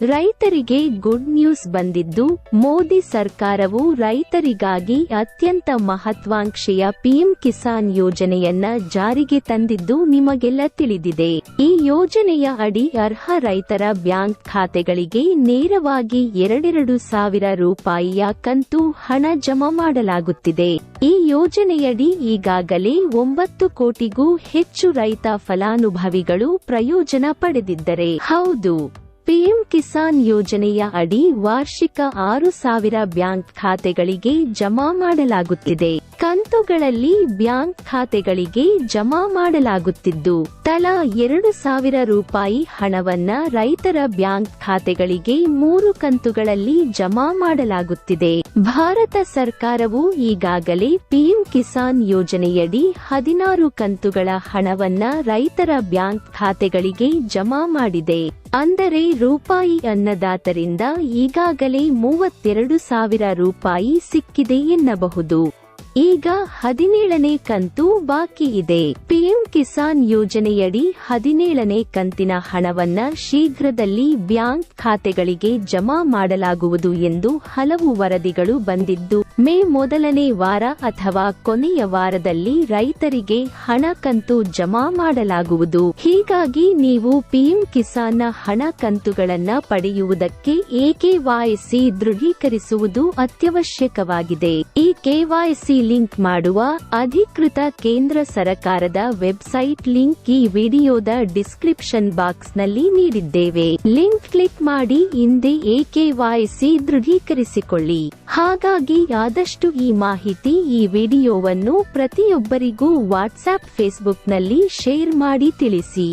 ರೈತರಿಗೆ good news ಬಂದಿದ್ದು, ಮೋದಿ ಸರ್ಕಾರವು ರೈತರಿಗಾಗಿ ಅತ್ಯಂತ ಮಹತ್ವಾಂಕ್ಷೆಯ ಪಿಎಂ ಕಿಸಾನ್ ಯೋಜನೆಯನ್ನ ಜಾರಿಗೆ ತಂದಿದ್ದು ನಿಮಗೆಲ್ಲ ತಿಳಿದಿದೆ. ಈ ಯೋಜನೆಯ ಅಡಿ ಅರ್ಹ ರೈತರ ಬ್ಯಾಂಕ್ ಖಾತೆಗಳಿಗೆ ನೇರವಾಗಿ ಎರಡೆರಡು ಸಾವಿರ ರೂಪಾಯಿಯ ಕಂತು ಹಣ ಜಮಾ ಮಾಡಲಾಗುತ್ತಿದೆ. ಈ ಯೋಜನೆಯಡಿ ಈಗಾಗಲೇ ಒಂಬತ್ತು ಕೋಟಿಗೂ ಹೆಚ್ಚು ರೈತ ಫಲಾನುಭವಿಗಳು ಪ್ರಯೋಜನ ಪಡೆದಿದ್ದರೆ. ಹೌದು. ಪಿಎಂ ಕಿಸಾನ್ ಯೋಜನೆಯ ಅಡಿ ವಾರ್ಷಿಕ ಆರು ಸಾವಿರ ಬ್ಯಾಂಕ್ ಖಾತೆಗಳಿಗೆ ಜಮಾ ಮಾಡಲಾಗುತ್ತಿದೆ. ಕಂತುಗಳಲ್ಲಿ ಬ್ಯಾಂಕ್ ಖಾತೆಗಳಿಗೆ ಜಮಾ ಮಾಡಲಾಗುತ್ತಿದ್ದು, ತಲಾ ಎರಡು ಸಾವಿರ ರೂಪಾಯಿ ಹಣವನ್ನ ರೈತರ ಬ್ಯಾಂಕ್ ಖಾತೆಗಳಿಗೆ ಮೂರು ಕಂತುಗಳಲ್ಲಿ ಜಮಾ ಮಾಡಲಾಗುತ್ತಿದೆ. ಭಾರತ ಸರ್ಕಾರವು ಈಗಾಗಲೇ ಪಿಎಂ ಕಿಸಾನ್ ಯೋಜನೆಯಡಿ ಹದಿನಾರು ಕಂತುಗಳ ಹಣವನ್ನ ರೈತರ ಬ್ಯಾಂಕ್ ಖಾತೆಗಳಿಗೆ ಜಮಾ ಮಾಡಿದೆ. ಅಂದರೆ ರೂಪಾಯಿ ಅನ್ನದಾತರಿಂದ ಈಗಾಗಲೇ ಮೂವತ್ತೆರಡು ಸಾವಿರ ರೂಪಾಯಿ ಸಿಕ್ಕಿದೆ ಎನ್ನಬಹುದು. ಈಗ ಹದಿನೇಳನೇ ಕಂತು ಬಾಕಿ ಇದೆ. ಪಿಎಂ ಕಿಸಾನ್ ಯೋಜನೆಯಡಿ ಹದಿನೇಳನೇ ಕಂತಿನ ಹಣವನ್ನ ಶೀಘ್ರದಲ್ಲಿ ಬ್ಯಾಂಕ್ ಖಾತೆಗಳಿಗೆ ಜಮಾ ಮಾಡಲಾಗುವುದು ಎಂದು ಹಲವು ವರದಿಗಳು ಬಂದಿದ್ದು ಮೇ ಮೊದಲನೇ ವಾರ ಅಥವಾ ಕೊನೆಯ ವಾರದಲ್ಲಿ ರೈತರಿಗೆ ಹಣ ಕಂತು ಜಮಾ ಮಾಡಲಾಗುವುದು. ಹೀಗಾಗಿ ನೀವು ಪಿಎಂ ಕಿಸಾನ್ನ ಹಣ ಕಂತುಗಳನ್ನ ಪಡೆಯುವುದಕ್ಕೆ ಎಕೆವಾಯ್ಸಿ ದೃಢೀಕರಿಸುವುದು ಅತ್ಯವಶ್ಯಕವಾಗಿದೆ. ಈ ಕೆವೈಸಿ ಲಿಂಕ್ ಮಾಡುವ ಅಧಿಕೃತ ಕೇಂದ್ರ ಸರಕಾರದ ವೆಬ್ಸೈಟ್ ಲಿಂಕ್ ಈ ವಿಡಿಯೋದ ಡಿಸ್ಕ್ರಿಪ್ಷನ್ ಬಾಕ್ಸ್ನಲ್ಲಿ ನೀಡಿದ್ದೇವೆ. ಲಿಂಕ್ ಕ್ಲಿಕ್ ಮಾಡಿ ಹಿಂದೆ ಎಕೆವಾಯ್ಸಿ ದೃಢೀಕರಿಸಿಕೊಳ್ಳಿ. ಹಾಗಾಗಿ ಆದಷ್ಟು ಈ ಮಾಹಿತಿ ಈ ವಿಡಿಯೋವನ್ನು ಪ್ರತಿಯೊಬ್ಬರಿಗೂ ವಾಟ್ಸ್ಆಪ್ ಫೇಸ್ಬುಕ್ನಲ್ಲಿ ಶೇರ್ ಮಾಡಿ ತಿಳಿಸಿ.